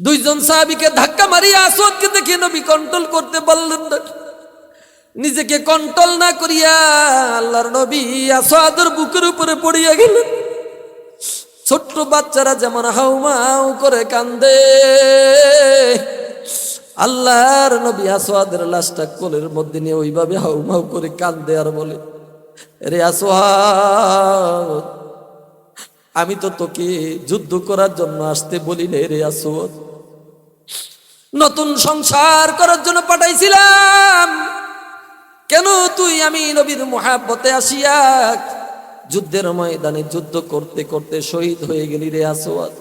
দুইজন সাহাবিকে ধাক্কা মারিয়ে আসওয়াদকে দেখে নবী কন্ট্রোল করতে পারলেন না। নিজেকে কন্ট্রোল না করিয়া আল্লাহর নবী আসওয়াদের বুকের উপরে পড়িয়া গেলেন। ছোট্ট বাচ্চারা যেমন হাউমাউ করে কান্দে। আল্লাহর নবী আসওয়াদের লাশটা কোলের মধ্যে নিয়ে ওইভাবে হাউমাউ করে কান্দে আর বলে রে আসওয়াদ আমি তো তোকে যুদ্ধ করার জন্য আসতে বলি রে আসওয়াদ নতুন সংসার করার জন্য পাঠাইছিলাম। কেন তুই আমি নবীর মহাব্বতে আসিয়া যুদ্ধের ময়দানে যুদ্ধ করতে করতে শহীদ হয়ে গেলি রে আসওয়াদ?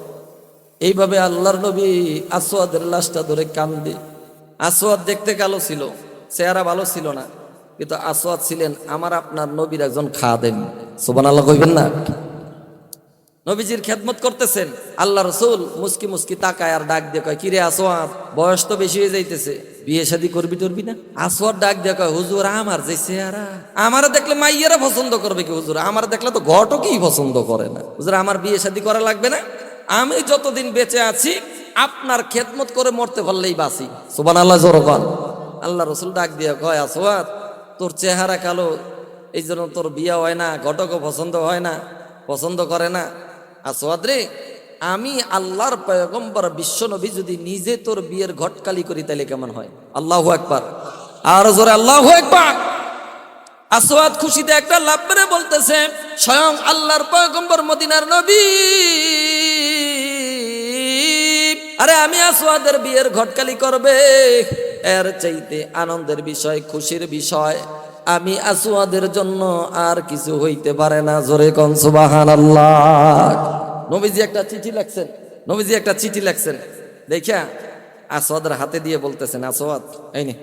এইভাবে আল্লাহর নবী আসওয়াদের লাশটা ধরে কান্দে। আসওয়াদ দেখতে কালো ছিল, চেহারা ভালো ছিল না। কিন্তু আসওয়াদ ছিলেন আমার আপনার নবীর একজন খাদেম। সোবান আল্লাহ কইবেন না? নবীজির খেদমত করতেছেন। আল্লাহ রসুল মুস্কি মুস্কি তাকায় আর ডাক দিয়ে কয় কিরে আসোয়াদ বয়স তো বেশি হয়ে যাইতেছে। বিয়ে শাদি করবি টরবি না? আসোয়ার ডাক দিয়ে কয়, হুজুর, আমার যে চেহারা, আমার দেখলে মাইয়েরা পছন্দ করবে কি হুজুর? আমার দেখলে তো ঘটকেই পছন্দ করে না। হুজুর, আমার বিয়ে শাদি করা লাগবে না? আমি যতদিন বেঁচে আছি, আপনার খেদমত করে মরতে পারলেই বাসি সুবান আল্লাহ জোরকান আল্লাহ রসুল ডাক দিয়ে কয় আসোয়াদ তোর চেহারা কালো, এই জন্য তোর বিয়ে হয় না, ঘটকও পছন্দ হয় না, পছন্দ করে না। আসওয়াদ রে, আমি আল্লাহর পয়গম্বর বিশ্বনবী যদি নিজে তোর বিয়ের ঘটকালি করি তাহলে কেমন হয়? আল্লাহ একবার আর জোরে আল্লাহ একবার আসওয়াদ খুশিতে একটা লাভ করে বলতেছে, স্বয়ং আল্লাহর পয়গম্বর মদিনার নবী। আরে আমি আসওয়াদের বিয়ের ঘটকালি করবে, এর চাইতে আনন্দের বিষয়, খুশির বিষয়। আমি আসওয়াদের জন্য আর কিছু হইতে পারে না। জোরে কন সুবাহান নবীজি একটা চিঠি লেখছেন। নবীজি একটা চিঠি লেখছেন। দেখিয়া আসওয়াদের হাতে দিয়ে বলতেছেন, আসওয়াদ, এই নে।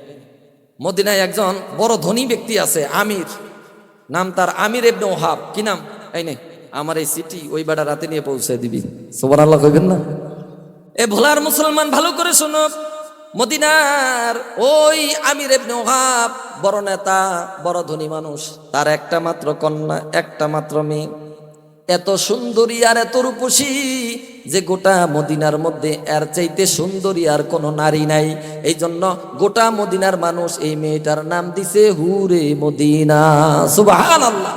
মদিনায় একজন বড় ধনী ব্যক্তি আছে, আমির। নাম তার আমির এবনে ওহাব। কি নাম? এই নে, আমার এই চিঠি ওই বেড়া রাতে নিয়ে পৌঁছে দিবি। সুবান আল্লাহ কইবেন না? এ ভোলার মুসলমান, ভালো করে শোনো। মদিনার ওই আমির ওহাব, বড় নেতা, বড় ধনী মানুষ, তার একটা মাত্র কন্যা, একটা মাত্র মেয়ে। এত সুন্দরী আর এত রূপসী যে গোটা মদিনার মধ্যে এর চাইতে সুন্দরী আর কোনো নারী নাই। এই জন্য গোটা মদিনার মানুষ এই মেয়েটার নাম দিছে হুরে মদিনা। সুবাহান আল্লাহ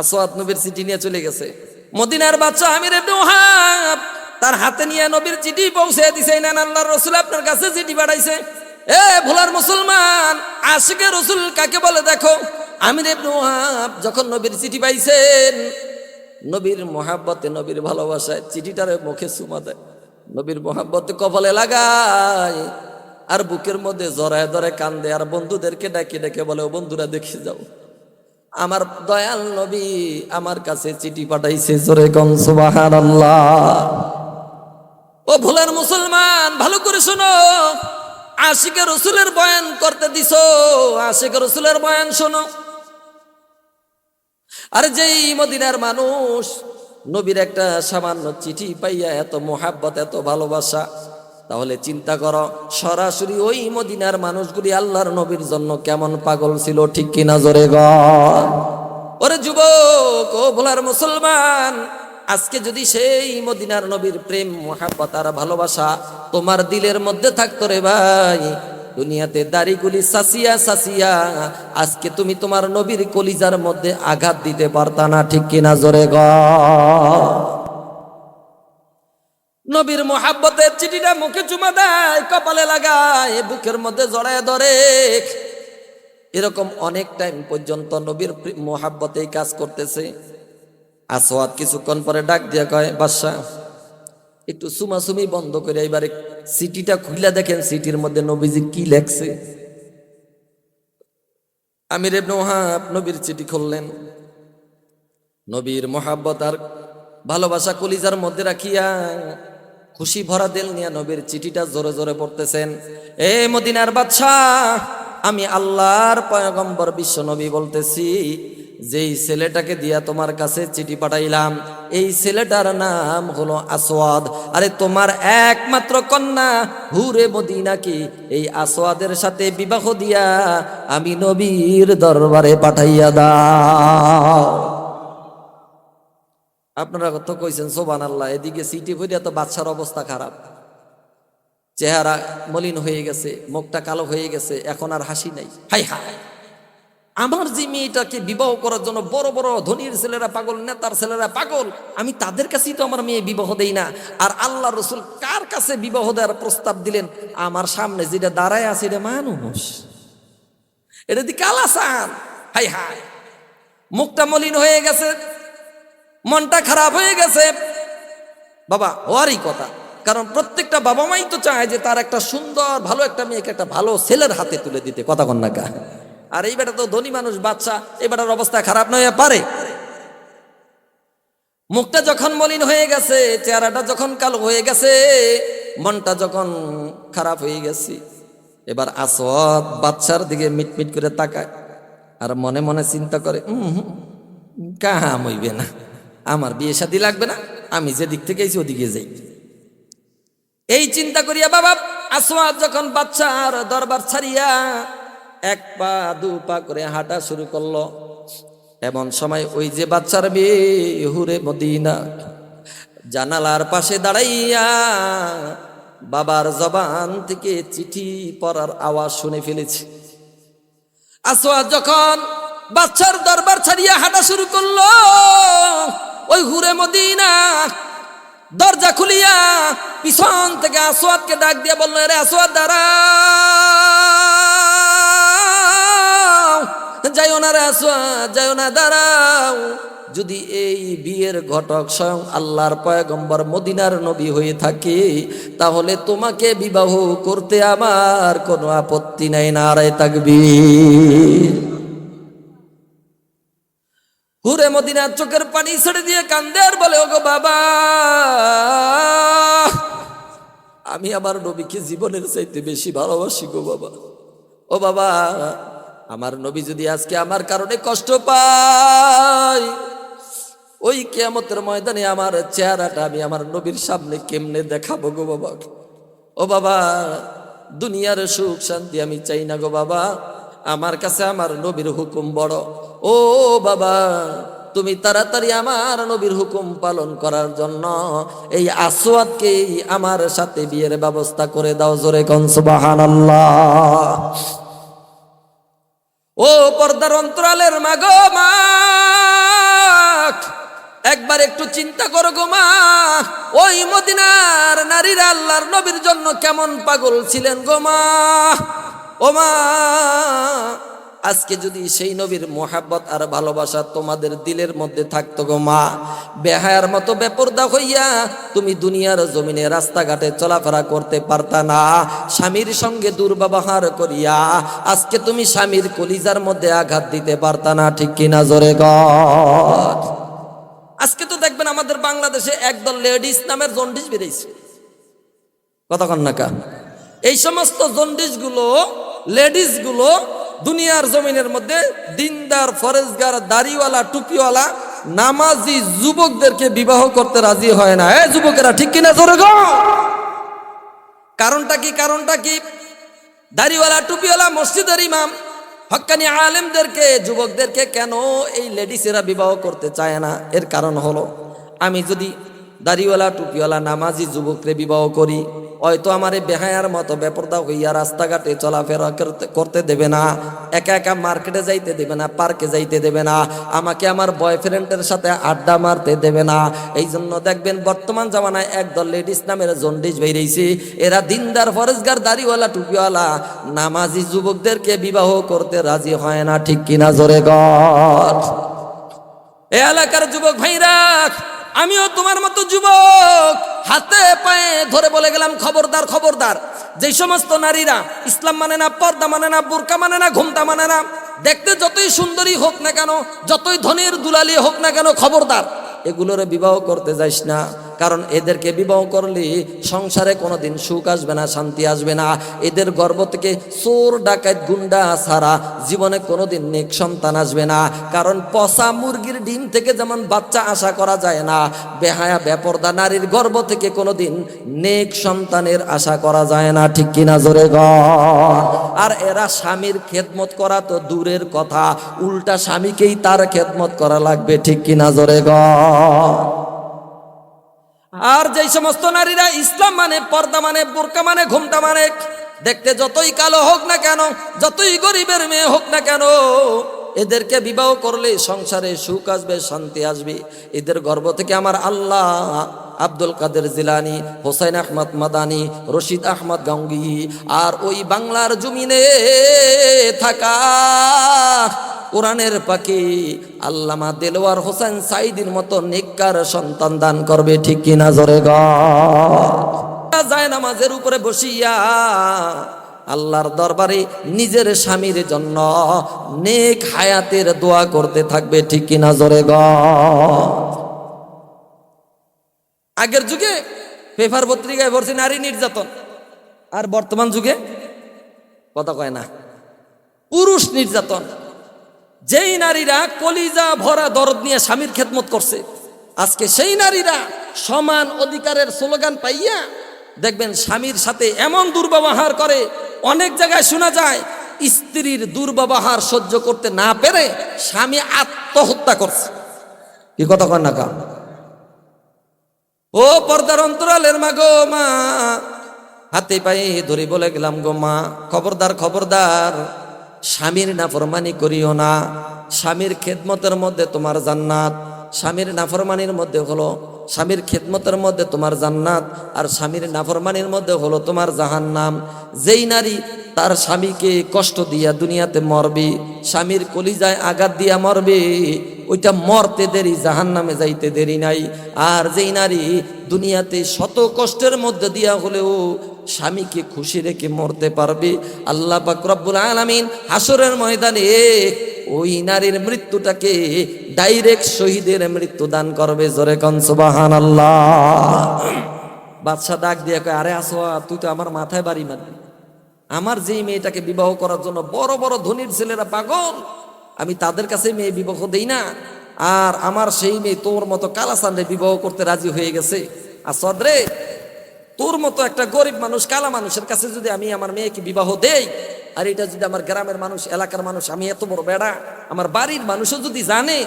আসওয়াদ নবীর সিটি নিয়ে চলে গেছে। মদিনার বাচ্চা আমির ওহাব তার হাতে নিয়ে নবীর চিঠি পৌঁছে দিছে। নেন আল্লাহর রসুল আপনার কাছে চিঠি পাঠাইছে। এ ভোলার মুসলমান আশিকে রসুল কাকে বলে দেখো? আমির যখন নবীর চিঠি পাইছেন, নবীর মহাব্বতে, নবীর ভালোবাসায় চিঠিটারে মুখে চুমা দেয়। নবীর মহাব্বতে কপালে লাগায় আর বুকের মধ্যে জড়ায় ধরে কান্দে আর বন্ধুদেরকে ডাকে ডেকে বলে, ও বন্ধুরা, দেখে যাও। আমার দয়াল নবী আমার কাছে চিঠি পাঠাইছে, জোরে কন, সুবহানাল্লাহ। ও ভোলার মুসলমান, ভালো করে শোনো। আশিকে রসুলের বয়ান করতে দিস আশিকে রসুলের বয়ান শোনো। আরে যেই মদিনার মানুষ নবীর একটা সামান্য চিঠি পাইয়া এত মোহাব্বত, এত ভালোবাসা তাহলে চিন্তা করো, সরাসরি ওই মদিনার মানুষগুলি আল্লাহর নবীর জন্য কেমন পাগল ছিল, ঠিক কিনা জোরে গ? ওরে যুবক, ও ভোলার মুসলমান, আজকে যদি সেই মদিনার নবীর প্রেম, মহাব্বত আর ভালোবাসা তোমার দিলের মধ্যে থাকতো রে ভাই, দুনিয়াতে দাড়িগুলি সাসিয়া সাসিয়া আজকে তুমি তোমার নবীর কলিজার মধ্যে আঘাত দিতে পারতা না, ঠিক কিনা জোরে গ? নবীর মোহাব্বতের চিঠিটা মুখে চুমা দেয়, কপালে লাগায়, বুকের মধ্যে জড়ায় ধরে। এরকম অনেক টাইম পর্যন্ত নবীর মোহাব্বতেই কাজ করতেছে। আসওয়াদ কিছুক্ষণ পরে ডাক দিয়া কয় বাদশাহ একটু সুমাসুমি বন্ধ করে এবারে সিটিটা খুলে দেখেন সিটির মধ্যে নবীজি কি লেখছে। আমির ইবনে ওহাব নবীর চিঠি খুললেন। নবীর মোহাব্বত আর ভালোবাসা কলিজার মধ্যে রাখিয়া খুশি ভরা দিল নিয়ে নবীর চিঠিটা জোরে জোরে পড়তেছেন, এ মদিনার বাদশাহ, আমি আল্লাহর পয়গম্বর বিশ্ব নবী বলতেছি, যেই ছেলেটাকে দিয়া তোমার কাছে চিঠি পাঠাইলাম, এই ছেলেটার নাম হলো আসওয়াদ। আরে তোমার একমাত্র কন্যা, হুরে মদিনাকে এই আসওয়াদের সাথে বিবাহ দিয়া আমি নবীর দরবারে পাঠাইয়া দাও। আপনারা কত কইছেন সোবান আল্লাহ এদিকে সিটি ভরিয়া তো বাচ্চার অবস্থা খারাপ। চেহারা মলিন হয়ে গেছে, মুখটা কালো হয়ে গেছে, এখন আর হাসি নাই। হাই হাই। আমার যে মেয়েটাকে বিবাহ করার জন্য বড় বড় ধনীর ছেলেরা পাগল, নেতার ছেলেরা পাগল, আমি তাদের কাছেই তো আমার মেয়ে বিবাহ দেই না। আর আল্লাহ রসুল কার কাছে বিবাহ দেওয়ার প্রস্তাব দিলেন? আমার সামনে যেটা দাঁড়ায় আছে, এটা মানুষ। এটা দি কালাসান। High high. মুখটা মলিন হয়ে গেছে মনটা খারাপ হয়ে গেছে। বাবা হওয়ারই কথা। কারণ প্রত্যেকটা বাবা মাই তো চায় যে তার একটা সুন্দর ভালো একটা মেয়েকে একটা ভালো ছেলের হাতে তুলে দিতে। কথা কন্যা কা আর এই বেটা তো ধনী মানুষ বাচ্চা এই বেটার অবস্থা খারাপ নয় পারে। মুখটা যখন মলিন হয়ে গেছে চেহারাটা যখন কালো হয়ে গেছে মনটা যখন খারাপ হয়ে গেছে এবার আসদ বাচ্চার দিকে মিটমিট করে তাকায় আর মনে মনে চিন্তা করে "উম হুম, কাম হইবে না। আমার বিয়ে শাদী লাগবে না, আমি যে দিক থেকে এসে ওদিকে যাই। এই চিন্তা করিয়া বাবা আসোয়াদ যখন বাচ্চার দরবার ছাড়িয়া এক পা, দু পা করে হাঁটা শুরু করল। এমন সময় ওই যে বাচ্চার বিয়ে, হুরে মদিনা জানালার পাশে দাঁড়াইয়া বাবার জবান থেকে চিঠি পড়ার আওয়াজ শুনে ফেলেছে। আসোয়াদ যখন বাচ্চার দরবার ছাড়িয়া হাঁটা শুরু করল ওই হুরে মদিনা দরজা খুলিয়া পিছন থেকে আসোয়াদকে ডাক দিয়ে বলল রে আসোয়াদ দাঁড়াও। যাইও না রে আসোয়াদ যাইও না, দাঁড়াও। যদি এই বিয়ের ঘটক স্বয়ং আল্লাহর পয়গম্বর মদিনার নবী হয়ে থাকে, তাহলে তোমাকে বিবাহ করতে আমার কোনো আপত্তি নাই, নারায় থাকবি হুরে মদিনার চোখের পানি ছেড়ে দিয়ে কান্দে আর বলে, ওগো বাবা, আমি আমার নবীকে জীবনের চাইতে বেশি ভালোবাসি গো বাবা। ও বাবা, আমার নবী যদি আজকে আমার কারণে কষ্ট পায়, ওই কেয়ামতের ময়দানে আমার চেহারাটা আমি আমার নবীর সামনে কেমনে দেখাবো গো বাবা? ও বাবা, দুনিয়ার সুখ শান্তি আমি চাই না গো বাবা। আমার কাছে আমার নবীর হুকুম বড়। ও বাবা, তুমি তাড়াতাড়ি আমার নবীর হুকুম পালন করার জন্য এই আসওয়াদকে আমার সাথে বিয়ের ব্যবস্থা করে দাও জোরে কনসবাহান ও পর্দার অন্তরালের মাগো মা, একবার একটু চিন্তা করো গো মা, ওই মদিনার নারীরা আল্লাহর নবীর জন্য কেমন পাগল ছিলেন গো মা। ও মা আজকে যদি সেই নবীর মোহাব্বত আর ভালোবাসা তোমাদের দিলের মধ্যে থাকতো গো মা, বেহায়ার মতো বেপরদা হইয়া তুমি দুনিয়ার জমিনে রাস্তাঘাটে চলাফেরা করতে পারতা না, স্বামীর সঙ্গে দুর্ব্যবহার করিয়া আজকে তুমি স্বামীর কলিজার মধ্যে আঘাত দিতে পারতা না, ঠিক কিনা জোরে গড আজকে তো দেখবেন আমাদের বাংলাদেশে একদল লেডিস নামের জন্ডিস বেরিয়েছে কতক্ষণ নাকা এই সমস্ত জন্ডিস গুলো লেডিসগুলো দুনিয়ার জমিনের মধ্যে দিনদার, ফরেজগার, দাড়িওয়ালা, টুপিওয়ালা, নামাজি যুবকদেরকে বিবাহ করতে রাজি হয় না। এ যুবকেরা ঠিক কিনা জোরে গো? কারণটা কি? কারণটা কি? দাড়িওয়ালা, টুপিওয়ালা, মসজিদের ইমাম হক্কানি আলেমদেরকে, যুবকদেরকে কেন এই লেডিসেরা বিবাহ করতে চায় না? এর কারণ হলো, আমি যদি দাড়িওয়ালা, টুপিওয়ালা, নামাজি যুবকরে বিবাহ করি। হয়তো আমার বেহায়ার মতো বেপরদা হইয়া রাস্তাঘাটে চলাফেরা করতে- দেবে না। একা একা মার্কেটে যাইতে দেবে না, পার্কে যাইতে দেবে না। আমাকে আমার বয়ফ্রেন্ডের সাথে আড্ডা মারতে দেবে না। এই জন্য দেখবেন বর্তমান জামানায় একদল লেডিস নামের জন্ডিস বেরিয়েছে। এরা দিনদার, ফরেজগার, দাড়িওয়ালা, টুপিওয়ালা, নামাজি যুবকদেরকে বিবাহ করতে রাজি হয় না, ঠিক কিনা জোরে গড এ এলাকার যুবক ভাইরা আমিও তোমার মতো যুবক। হাতে পায়ে ধরে বলে গেলাম, খবরদার খবরদার। যে সমস্ত নারীরা, ইসলাম মানে না পর্দা মানে না বোরকা মানে না ঘুমটা মানে না, দেখতে যতই সুন্দরী হোক না কেন, যতই ধনীর দুলালি হোক না কেন, খবরদার। এগুলোরে বিবাহ করতে যাইস না। কারণ এদেরকে বিবাহ করলে সংসারে কোনোদিন সুখ আসবে না, শান্তি আসবে না। এদের গর্ভ থেকে চোর, ডাকাত, গুন্ডা ছাড়া জীবনে কোনোদিন নেক সন্তান আসবে না। কারণ পচা মুরগির ডিম থেকে যেমন বাচ্চা আশা করা যায় না, বেহায়া, বেপরদা নারীর গর্ভ থেকে কোনোদিন নেক সন্তানের আশা করা যায় না। ঠিক কিনা জোরে গ? আর এরা স্বামীর খেদমত করা তো দূরের কথা, উল্টা স্বামীকেই তার খেদমত করা লাগবে। ঠিক কিনা জোরে গ? আর যেই সমস্ত নারীরা ইসলাম মানে পর্দা মানে বোরকা মানে ঘুমটা মানে দেখতে যতই কালো হোক না কেন, যতই গরিবের মেয়ে হোক না কেন, এদেরকে বিবাহ করলে সংসারে সুখ আসবে, শান্তি আসবে। এদের গর্ব থেকে আমার আল্লাহ আব্দুল কাদের জিলানি হোসেন আহমদ মাদানি, রশিদ আহমদ গাঙ্গি আর ওই বাংলার জমিনে থাকা কোরআনের পাখি আল্লামা দেলোয়ার হোসেন সাইদির মতো নিকার সন্তান দান করবে, ঠিক কিনা জোরে যায় নামাজের উপরে বসিয়া আল্লাহর দরবারে নিজের স্বামীর জন্য নেক হায়াতের দোয়া করতে থাকবে, ঠিক কিনা জোরে গ? আগের যুগে পেপার পত্রিকায় পড়ছে নারী নির্যাতন, আর বর্তমান যুগে কথা কয় না, পুরুষ নির্যাতন। যেই নারীরা কলিজা ভরা দরদ নিয়ে স্বামীর খেদমত করছে, আজকে সেই নারীরা সমান অধিকারের স্লোগান পাইয়া দেখবেন স্বামীর সাথে এমন দুর্ব্যবহার করে, অনেক জায়গায় শোনা যায়, স্ত্রীর দুর্ব্যবহার সহ্য করতে না পেরে স্বামী আত্মহত্যা করছে। কি কথা কর না কা ও পর্দার অন্তরালের মা গো মা, হাতে পায়ে ধরে বলে গেলাম গো মা, খবরদার খবরদার। স্বামীর নাফরমানি করিও না। স্বামীর খেদমতের মধ্যে তোমার জান্নাত। স্বামীর নাফরমানির মধ্যে হলো স্বামীর খেদমতের মধ্যে তোমার জান্নাত আর স্বামীর নাফরমানির মধ্যে হলো তোমার জাহান্নাম। যেই নারী তার স্বামীকে কষ্ট দিয়া দুনিয়াতে মরবে, স্বামীর কলিজায় আঘাত দিয়া মরবে, ওইটা মরতে দেরি জাহান নামে যাইতে দেরি নাই। আর যেই নারী দুনিয়াতে শত কষ্টের মধ্যে দিয়া হলেও স্বামীকে খুশি রেখে মরতে পারবে? আল্লাহ পাক রব্বুল আলামিন হাসরের ময়দানে ওই নারীর মৃত্যুটাকে ডাইরেক্ট শহীদের মৃত্যু দান করবে। জোরে কনসবাহান আল্লাহ বাদশাহ ডাক দিয়ে কয়, আরে আসোয়া, তুই তো আমার মাথায় বাড়ি মারবি আমার যেই মেয়েটাকে বিবাহ করার জন্য বড় বড় ধনীর ছেলেরা পাগল। আমি তাদের কাছে মেয়ে বিবাহ দেই না। আর আমার সেই মেয়ে তোর মতো কালাসানরে বিবাহ করতে রাজি হয়ে গেছে। আর সদরে তোর মতো একটা গরিব মানুষ, কালা মানুষের কাছে যদি আমি আমার মেয়েকে বিবাহ দেই, আর এটা যদি আমার গ্রামের মানুষ, এলাকার মানুষ, আমি এত বড় বেড়া, আমার বাড়ির মানুষও যদি জানে,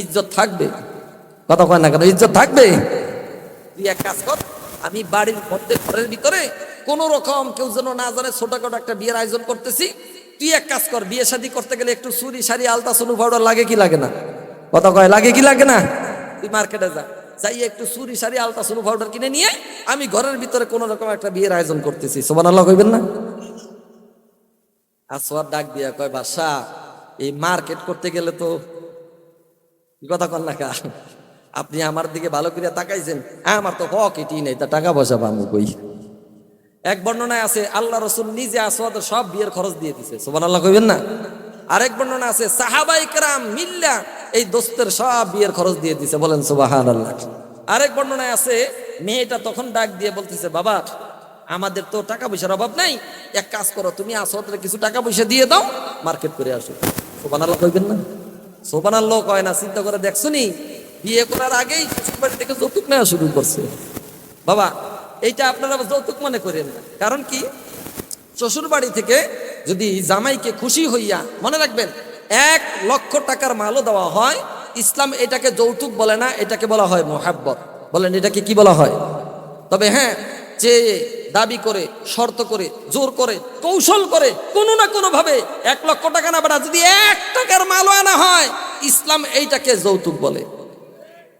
ইজ্জত থাকবে। কথা কয় না কেন? ইজ্জত থাকবে? তুই এক কাজ কর, আমি বাড়ির মধ্যে, ঘরের ভিতরে কোন রকম কেউ যেন না জানে, ছোটখাটো একটা বিয়ের আয়োজন করতেছি। তুই এক কাজ কর, বিয়ে শাদী করতে গেলে একটু চুরি, শাড়ি, আলতা, সোনু পাউডার লাগে কি লাগে না? কথা কয়, লাগে কি লাগে না? তুই মার্কেটে যা। যাই একটু চুরি সারি আলতা সোনু পাউডার কিনে নিয়ে আমি ঘরের ভিতরে কোন রকম একটা বিয়ের আয়োজন করতেছি। সোমান আল্লাহ কইবেন না? আসোয়ার ডাক দিয়া কয় বাসা এই মার্কেট করতে গেলে তো কথা কন না কা? আপনি আমার দিকে ভালো করে তাকাইছেন, আমার তো পকেটই নেই, তা টাকা পয়সা পাবো কই? এক বর্ণনায় আছে, আল্লাহ রসুল নিজে আসওয়াদ সব বিয়ের খরচ দিয়ে দিছে। সোবান আল্লাহ কইবেন না? আরেক বর্ণনা আছে, সাহাবাই কেরাম মিল্লা এই দোস্তের সব বিয়ের খরচ দিয়ে দিছে, বলেন সুবাহান আল্লাহ আরেক বর্ণনায় আছে, মেয়েটা তখন ডাক দিয়ে বলতেছে, বাবা, আমাদের তো টাকা পয়সার অভাব নাই, এক কাজ করো, তুমি আসওয়াদের কিছু টাকা পয়সা দিয়ে দাও, মার্কেট করে আসো। সোবান আল্লাহ কইবেন না? সোবান আল্লাহ কয় না, চিন্তা করে দেখছ নি, বিয়ে করার আগেই বাড়ি থেকে যৌতুক নেওয়া শুরু করছে। বাবা, এইটা আপনারা যৌতুক মনে করেন না। কারণ কি? শ্বশুর বাড়ি থেকে যদি জামাইকে খুশি হইয়া, মনে রাখবেন, এক লক্ষ টাকার মালও দেওয়া হয়, ইসলাম এটাকে যৌতুক বলে না, এটাকে বলা হয় মোহাব্বত। বলেন, এটাকে কি বলা হয়? তবে হ্যাঁ যে দাবি করে, শর্ত করে, জোর করে, কৌশল করে, কোনো না কোনো ভাবে এক লক্ষ টাকা না বেড়া, যদি এক টাকার মালও আনা হয়, ইসলাম এইটাকে যৌতুক বলে।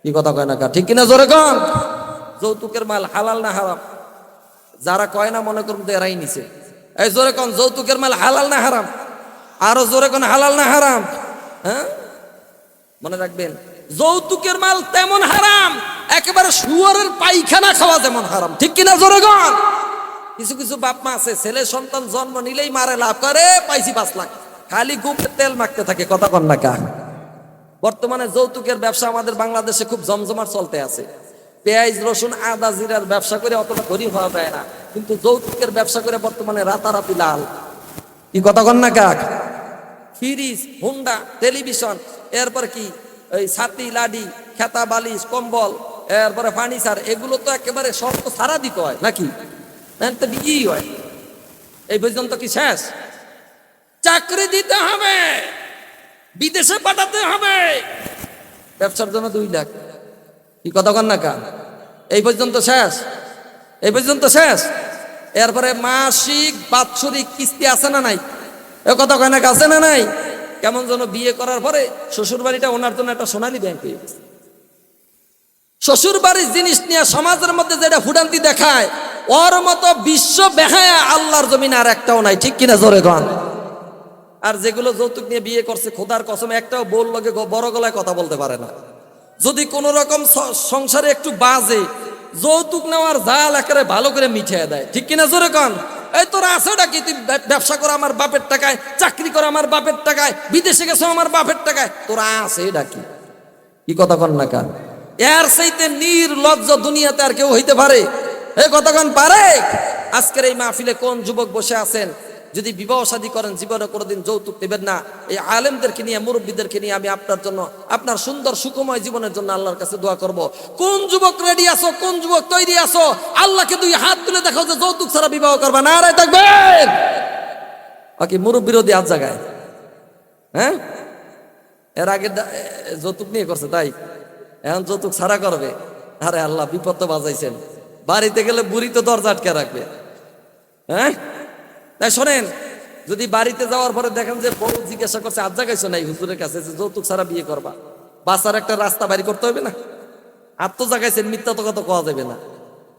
কি কথা কয় না ঠিক কিনা জোরে কন? যৌতুকের মাল হালাল না হারাম? যারা কয় না মনে করুন এরাই নিছে। এই জোরে কন, যৌতুকের মাল হালাল না হারাম? আরও জোরে কন, হালাল না হারাম? হ্যাঁ? মনে রাখবেন, যৌতুকের মাল তেমন হারাম, একেবারে শুয়ারের পায়খানা খাওয়া যেমন হারাম। ঠিক কিনা জোরে কন? কিছু কিছু বাপ মা আছে, ছেলে সন্তান জন্ম নিলেই মারে, লাভ করে, পাইছি পাঁচ লাখ। খালি গুপে তেল মাখতে থাকে, কথা কন না কা। বর্তমানে যৌতুকের ব্যবসা আমাদের বাংলাদেশে খুব জমজমাট চলতে আছে। পেঁয়াজ, রসুন, আদা, জিরার ব্যবসা করে অতটা গরিব হওয়া যায় না। কিন্তু যৌতুকের ব্যবসা করে বর্তমানে রাতারাতি লাল। কি কথা কন না কাক? ফ্রিজ, হুন্ডা, টেলিভিশন, এরপর কি? ওই ছাতি, লাডি, খেতা, বালিশ, কম্বল, এরপরে ফার্নিচার, এগুলো তো একেবারে সব তো সারা দিতে হয়, নাকি? তো বিক্রি হয়। এই পর্যন্ত কি শেষ? চাকরি দিতে হবে, বিদেশে পাঠাতে হবে। ব্যবসার জন্য দুই লাখ। কি কথা কন না কা এই পর্যন্ত শেষ? এই পর্যন্ত শেষ? এরপরে মাসিক বাৎসরিক কিস্তি আছে না নাই? এ কথা কয় না আছে না নাই? কেমন যেন বিয়ে করার পরে শ্বশুর বাড়িটা ওনার জন্য একটা সোনালী ব্যাংক হয়ে গেছে। শ্বশুর বাড়ির জিনিস নিয়ে সমাজের মধ্যে যেটা ফুটান্তি দেখায়, ওর মতো বিশ্ব বেহায়া আল্লাহর জমিন আর একটাও নাই। ঠিক কিনা জোরে গন আর যেগুলো যৌতুক নিয়ে বিয়ে করছে, খোদার কসম, একটাও বোল লগে বড় গলায় কথা বলতে পারে না। যদি কোনো রকম সংসারে একটু বাজে, যৌতুক নেওয়ার জাল একেবারে ভালো করে মিঠিয়ে দেয়। ঠিক কিনা জোরে কন? এই তোরা আছে নাকি তুই ব্যবসা কর আমার বাপের টাকায়, চাকরি কর আমার বাপের টাকায়, বিদেশে গেছো আমার বাপের টাকায়। তোরা আছে ডাকি কি? কথা কন না কান? এর সেইতে নির্লজ্জ দুনিয়াতে আর কেউ হইতে পারে? এ কতক্ষণ পারে আজকের এই মাহফিলে কোন যুবক বসে আছেন? যদি বিবাহ শাদী করেন, জীবনে কোনোদিন যৌতুক নেবেন না। এই আলেমদেরকে নিয়ে, মুরব্বীদেরকে নিয়ে আমি আপনার জন্য, আপনার সুন্দর সুখময় জীবনের জন্য আল্লাহর কাছে দোয়া করব। কোন যুবক রেডি আছো? কোন যুবক তৈরি আছো? আল্লাহকে দুই হাত তুলে দেখো যে যৌতুক ছাড়া বিবাহ করবা না। রায় থাকবেন বাকি মুরব্বী বিরোধী আজ জায়গায় হ্যাঁ? এর আগে যৌতুক নিয়ে করছে, তাই? এখন যৌতুক ছাড়া করবে। আরে আল্লাহ, বিপদ তো বাজাইছেন। বাড়িতে গেলে বুড়ি তো দরজা আটকে রাখবে। হ্যাঁ? তাই শোনেন, যদি বাড়িতে যাওয়ার পরে দেখেন যে বউ জিজ্ঞাসা করছে আজ জাগাইছো নাই হুজুরের কাছে? যে, যৌতুক ছাড়া বিয়ে করবা। বাসার একটা রাস্তা বাড়ি করতে হবে না? আত্ম জাগাইছেন, মিথ্যা তো কত কোয়া যাবে না।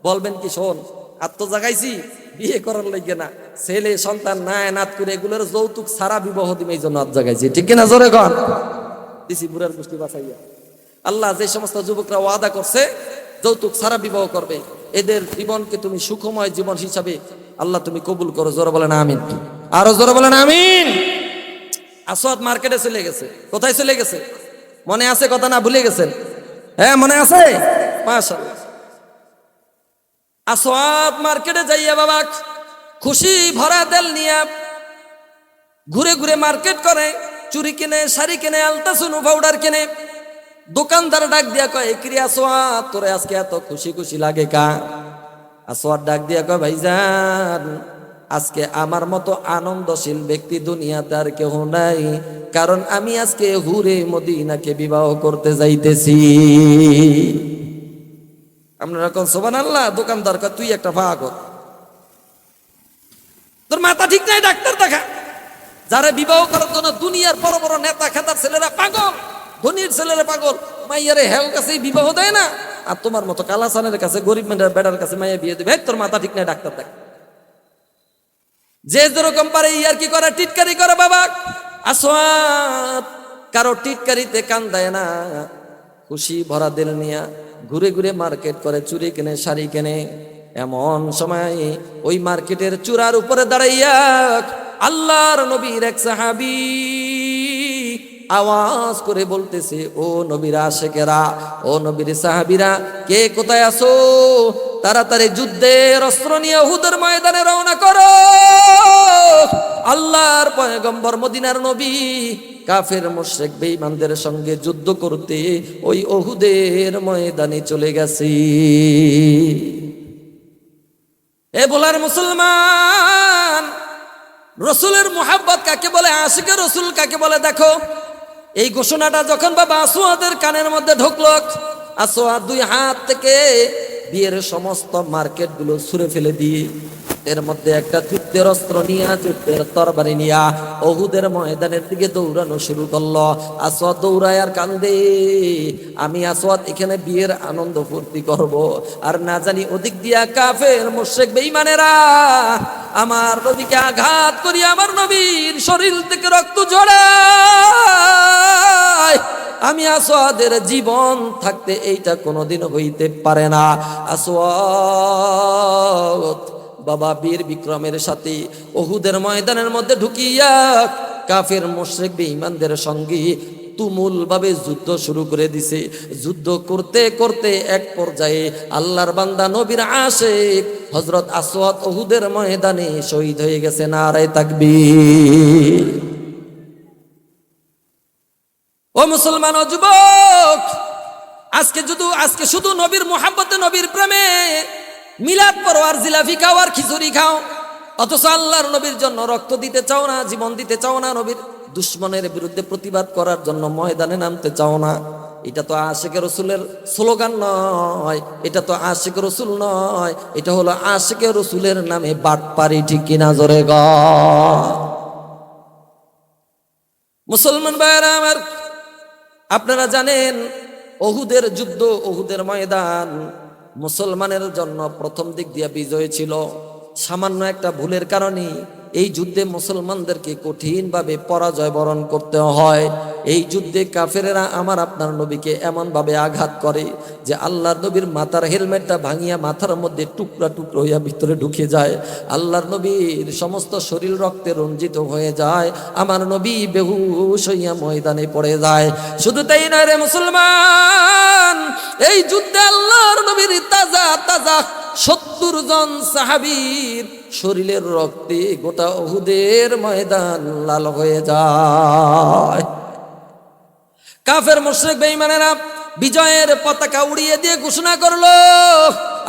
বলবেন কি, শোন আত্ম জাগাইছি, বিয়ে করার লাগে না। ছেলে, সন্তান নাই নাত করে এগুলোর যৌতুক ছাড়া বিবাহ দিবে এই জন্য আত্ম জাগাইছি। ঠিক কিনা, জোরে কন? দিছি, বুড়ার গোষ্ঠী বাঁচাইয়া। আল্লাহ যে সমস্ত যুবকরা ওয়াদা করছে, যৌতুক ছাড়া বিবাহ করবে। এদের জীবনকে তুমি সুখময় জীবন হিসাবে আল্লাহ তুমি কবুল করো, জোরে বলেন আমিন। আরও জোরে বলেন আমিন। আসোয়াদ মার্কেটে চলে গেছে। কোথায় চলে গেছে? মনে আছে কথা না ভুলে গেছেন? হ্যাঁ মনে আছে? আসোয়াদ মার্কেটে যাইয়া বাবা, খুশি ভরা তেল নিয়ে ঘুরে ঘুরে মার্কেট করে, চুরি কিনে, শাড়ি কিনে, আলতা সুনু পাউডার কিনে, দোকানদার ডাক দিয়া কয় ক্রি আসোয়াদ, তোরে আজকে এত খুশি খুশি লাগে কা আসোয়াদ ডাক দিয়া কয়, ভাইজান, আজকে আমার মতো আনন্দশীল ব্যক্তি দুনিয়াতে আর কেউ নাই। কারণ আমি আজকে হুরে মদিনাকে বিবাহ করতে যাইতেছি। আপনারা কোন সোবান আল্লাহ দোকানদার তুই একটা ভাগ তোর মাথা ঠিক নাই, ডাক্তার দেখা। যারা বিবাহ করার জন্য দুনিয়ার বড় বড় নেতা খেতার ছেলেরা পাগল। ধনির ছেলেরা পাগল, মাইয়ারে হেও কাছে বিবাহ দেয় না। আর তোমার মতো কালাসানের কাছে গরিব মেয়ের বেড়ার কাছে মাইয়া বিয়ে দেবে। তোর মাথা ঠিক নাই, ডাক্তার দেখ। যে যেরকম পারে ইয়ার কি করে, টিটকারি করে বাবা। আসোয়াত, কারও টিটকারিতে কান দেয় না। খুশি ভরা দিল নিয়া ঘুরে ঘুরে মার্কেট করে চুরি কেনে, শাড়ি কেনে। এমন সময় ওই মার্কেটের চূড়ার উপরে দাঁড়াইয়া আল্লাহর নবীর এক সাহাবি আওয়াজ করে বলতেছে, ও নবীরা আশেকেরা, ও নবীর সাহাবিরা, কে কোথায় আসো তাড়াতাড়ি যুদ্ধের অস্ত্র নিয়ে হুদের ময়দানে রওনা করো। আল্লাহর পয়গম্বর মদিনার নবী কাফের মুশরিক বেঈমানদের সঙ্গে যুদ্ধ করতে ওই ওহুদের ময়দানে চলে গেছে। এ বলার মুসলমান, রসুলের মোহাব্বত কাকে বলে আশিকে রসুল কাকে বলে, দেখো। এই ঘোষণাটা যখন বাবা আসোয়াদের কানের মধ্যে ঢুকল, আসোয়াদ দুই হাত থেকে বিয়ের সমস্ত মার্কেটগুলো ছুঁড়ে ফেলে দিয়ে এর মধ্যে একটা যুদ্ধের অস্ত্র নিয়া, যুদ্ধের তরবারি নিয়া অহুদের ময়দানের দিকে দৌড়ানো শুরু করল। আসোয়াদ দৌড়ায় আর কান্দে, আমি আসোয়াদ এখানে বিয়ের আনন্দ ফুর্তি করব। আর না জানি ওদিক দিয়া কাফের মোশেক বেইমানেরা আমার নবীকে আঘাত করি, আমার নবীর শরীর থেকে রক্ত ঝরায় আমি আসোয়াদের জীবন থাকতে এইটা কোনোদিন হইতে পারে না। আসোয়াদ বাবা বীর বিক্রমের সাথে ওহুদের ময়দানের মধ্যে ঢুকিয়া কাফের মোশেক বেঈমানদের সঙ্গে তুমুল ভাবে যুদ্ধ শুরু করে দিছে। যুদ্ধ করতে করতে এক পর্যায়ে আল্লাহর বান্দা নবীর আশেক হজরত আসওয়াদ ওহুদের ময়দানে শহীদ হয়ে গেছে নারায় তাকবীর। ও মুসলমান যুবক, আজকে শুধু আজকে শুধু নবীর মোহাম্মতে নবীর প্রেমে মিলাদ পড়ো আর জিলাফি খাও আর খিচুড়ি খাও। অথচ আল্লাহর নবীর জন্য রক্ত দিতে চাও না, জীবন দিতে চাও না নবীর। দুশ্মনের বিরুদ্ধে প্রতিবাদ করার জন্য ময়দানে নামতে চাও না। এটা তো আশেখ রসুলের স্লোগান নয়, এটা তো আশেখ রসুল নয়, এটা হলো আশেখ রসুলের নামে বাটপারি, ঠিক কিনা জোরে গ? মুসলমান ভাইয়েরা আমার, আপনারা জানেন ওহুদের যুদ্ধ ওহুদের ময়দান। মুসলমানের জন্য প্রথম দিক দিয়ে বিজয় ছিল। সামান্য একটা ভুলের কারণে এই যুদ্ধে মুসলমানদেরকে কঠিনভাবে পরাজয় বরণ করতে হয়। এই যুদ্ধে কাফেরেরা আমার আপনার নবীকে এমনভাবে আঘাত করে যে আল্লাহর নবীর মাথার হেলমেটটা ভাঙিয়া মাথার মধ্যে টুকরা টুকরো হইয়া ভিতরে ঢুকে যায়। আল্লাহর নবীর সমস্ত শরীর রক্তে রঞ্জিত হয়ে যায়। আমার নবী বেহুশ হইয়া ময়দানে পড়ে যায়। শুধু তাই নয় রে মুসলমান, এই যুদ্ধে আল্লাহর নবীর তাজা তাজা সত্তর জন সাহাবীর শরীরের রক্তে গোটা অহুদের ময়দান লাল হয়ে যায়। কাফের মুশরিক বেঈমানেরা বিজয়ের পতাকা উড়িয়ে দিয়ে ঘোষণা করল,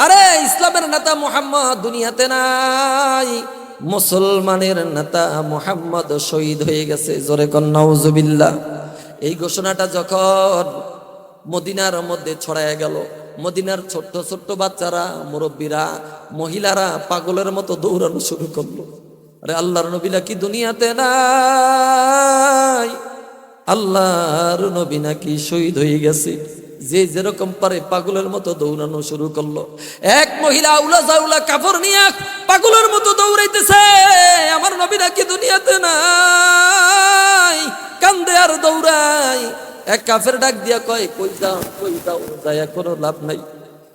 আরে, ইসলামের নেতা মুহাম্মদ দুনিয়াতে নাই, মুসলমানের নেতা মুহাম্মদ শহীদ হয়ে গেছে, জোরে কন্নাউজুবিল্লাহ এই ঘোষণাটা যখন মদিনার মধ্যে ছড়ায় গেল মদিনার ছোট্ট ছোট্ট বাচ্চারা, মুরব্বীরা, মহিলারা পাগলের মতো দৌড়ানো শুরু করল। আরে আল্লাহর নবীরা কি দুনিয়াতে নাই? আল্লাহর নবী নাকি শহীদ হয়ে গেছে। যে যেরকম পারে পাগলের মতো দৌড়ানো শুরু করল। এক মহিলা উলা জাউলা কাপড় নিয়ে পাগলের মতো দৌড়াইতেছে। আমার নবী নাকি দুনিয়াতে নাই? কান্দে আর দৌড়াই এক কাফের ডাক দিয়া কয়, কই যাও কই যাও যায়া কোনো লাভ নাই।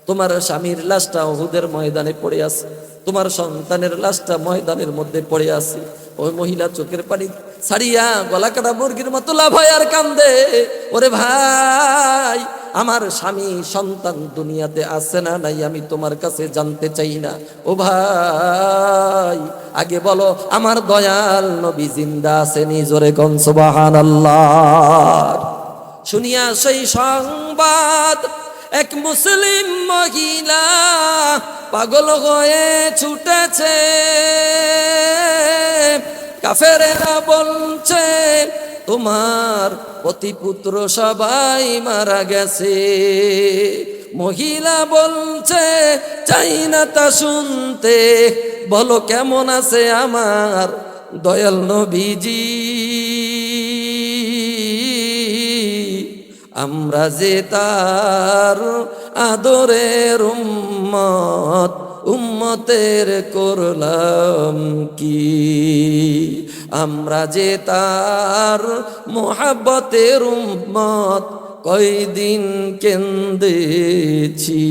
তোমার স্বামীর লাশটা ওহুদের ময়দানে পড়ে আছে। তোমার সন্তানের লাশটা ময়দানের মধ্যে পড়ে আছে। ওই মহিলা চোখের পানি ছাড়িয়া গলা কাটা মুরগির মতো লাভ হয় আর কান্দে। ওরে ভাই, আমার স্বামী সন্তান দুনিয়াতে আছে না নাই, আমি তোমার কাছে জানতে চাই না। ও ভাই, আগে বলো, আমার দয়াল নবী জিন্দা আছে নিজরে কন, সুবহানাল্লাহ। শুনিয়া সেই সংবাদ, এক মুসলিম মহিলা পাগল হয়ে ছুটেছে। কাফেরেরা বলছে, তোমার পতিপুত্র সবাই মারা গেছে। মহিলা বলছে, চাই না তা শুনতে, বলো কেমন আছে আমার দয়াল নবীজি? আমরা যে তার আদরের উম্মত, উম্মতের করলাম কি? আমরা যে তার মোহাব্বতের উম্মত কয়দিন কেন্দেছি?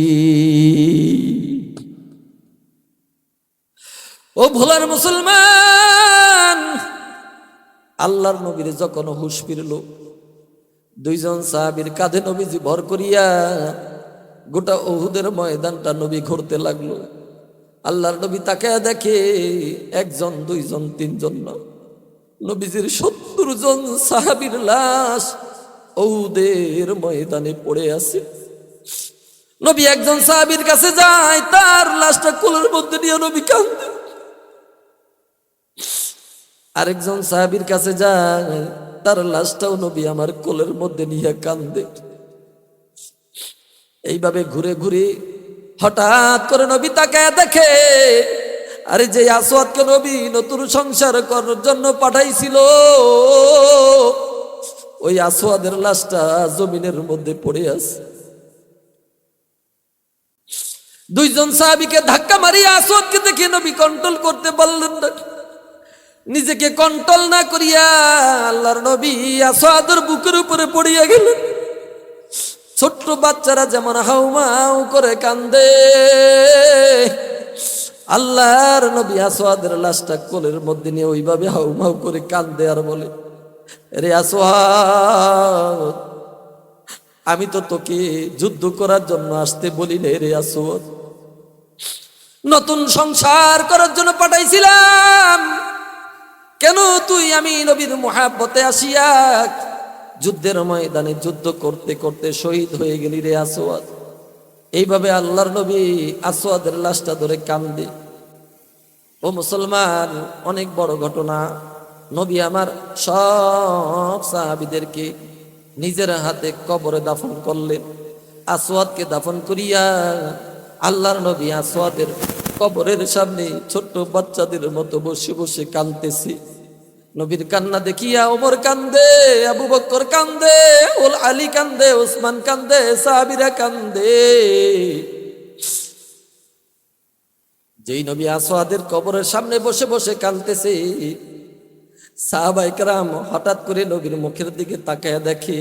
ও ভোলার মুসলমান, আল্লাহর নবীর যখন হুশ ফিরল দুইজন সাহাবির কাঁধে নবীজি ভর করিয়া গোটা ওহুদের ময়দানটা নবী ঘুরতে লাগল। আল্লাহর নবী তাকে দেখে একজন, দুইজন, তিনজন নবীজির সত্তর জন সাহাবির লাশ ওহুদের ময়দানে পড়ে আছে। নবী একজন সাহাবির কাছে যায়, তার লাশটা কোলের মধ্যে নিয়ে নবী কান্দে আরেকজন সাহাবির কাছে যায় তার লাশটাও নবী আমার কোলের মধ্যে নিয়ে কান্দে। এইভাবে ঘুরে ঘুরে হঠাৎ করে নবী তাকে দেখে, আরে যে আসওয়াদকে নবী নতুন সংসার করার জন্য পাঠাইছিল, ওই আসওয়াদের লাশটা জমিনের মধ্যে পড়ে আছে। দুইজন সাহাবিকে ধাক্কা মারিয়ে আসওয়াদকে দেখে নবী কন্ট্রোল করতে পারলেন না। নিজেকে কন্ট্রোল না করিয়া আল্লাহর নবী আসাদের বুকের উপরে পড়িয়া গেলেন। ছোট্ট বাচ্চারা যেমন হাউমাউ করে কান্দে। আল্লাহর নবী আসোয়াদের লাশটা কোলের মধ্যে নিয়ে ওইভাবে হাউমাউ করে কান্দে আর বলে, রে আসোয়াদ আমি তো তোকে যুদ্ধ করার জন্য আসতে বলি নে রে আসোয়াদ নতুন সংসার করার জন্য পাঠাইছিলাম। কেন তুই আমি নবীর মহাব্বতে আসিয়া যুদ্ধের ময়দানে যুদ্ধ করতে করতে শহীদ হয়ে গেলি রে আসোয়াদ এইভাবে আল্লাহর নবী আসোয়াদের লাশটা ধরে কান্দে। ও মুসলমান, অনেক বড় ঘটনা। নবী আমার সব সাহাবিদেরকে নিজের হাতে কবরে দাফন করলেন। আসওয়াদকে দাফন করিয়া আল্লাহর নবী আসওয়াদের কবরের সামনে ছোট্ট বাচ্চাদের মতো বসে বসে কাঁদতেছি নবীর কান্না দেখিয়া ওমর কান্দে, আবু বক্কর কান্দে, ওল আলী কান্দে, ওসমান কান্দে, সাহাবিরা কান্দে। যেই নবী আসওয়াদের কবরের সামনে বসে বসে কাঁদতেছে সাহাবাইকরাম হঠাৎ করে নবীর মুখের দিকে তাকায় দেখে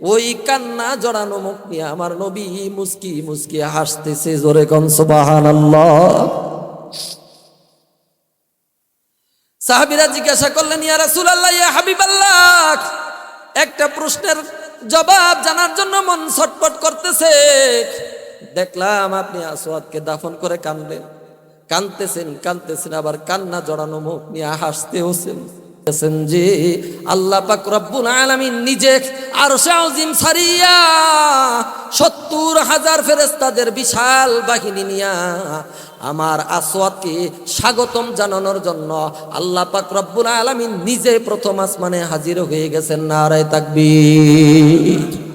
ওই কান্না জড়ানো মুখ নিয়ে আমার নবী মুস্কি মুস্কি হাসতেছে, জোরে কন সুবাহান সাহাবিরা জিজ্ঞাসা করলেন, ইয়া রাসূলুল্লাহ, ইয়া হাবিবাল্লাহ। একটা প্রশ্নের জবাব জানার জন্য মন ছটপট করতেছে। দেখলাম আপনি আসওয়াদকে দাফন করে কানলেন। কানতেছেন কানতেছেন, আবার কান্না জড়ানো মুখ নিয়ে হাসতেওছেন বলেছেন যে, আল্লাহ পাক রব্বুল আলামিন নিজে আরশে আজিম সারিয়া সত্তর হাজার ফেরেস্তাদের বিশাল বাহিনী নিয়া আমার আসওয়াতকে স্বাগতম জানানোর জন্য আল্লাহ পাক রব্বুল আলামিন নিজে প্রথম আসমানে হাজির হয়ে গেছেন নারায় তাকবীর।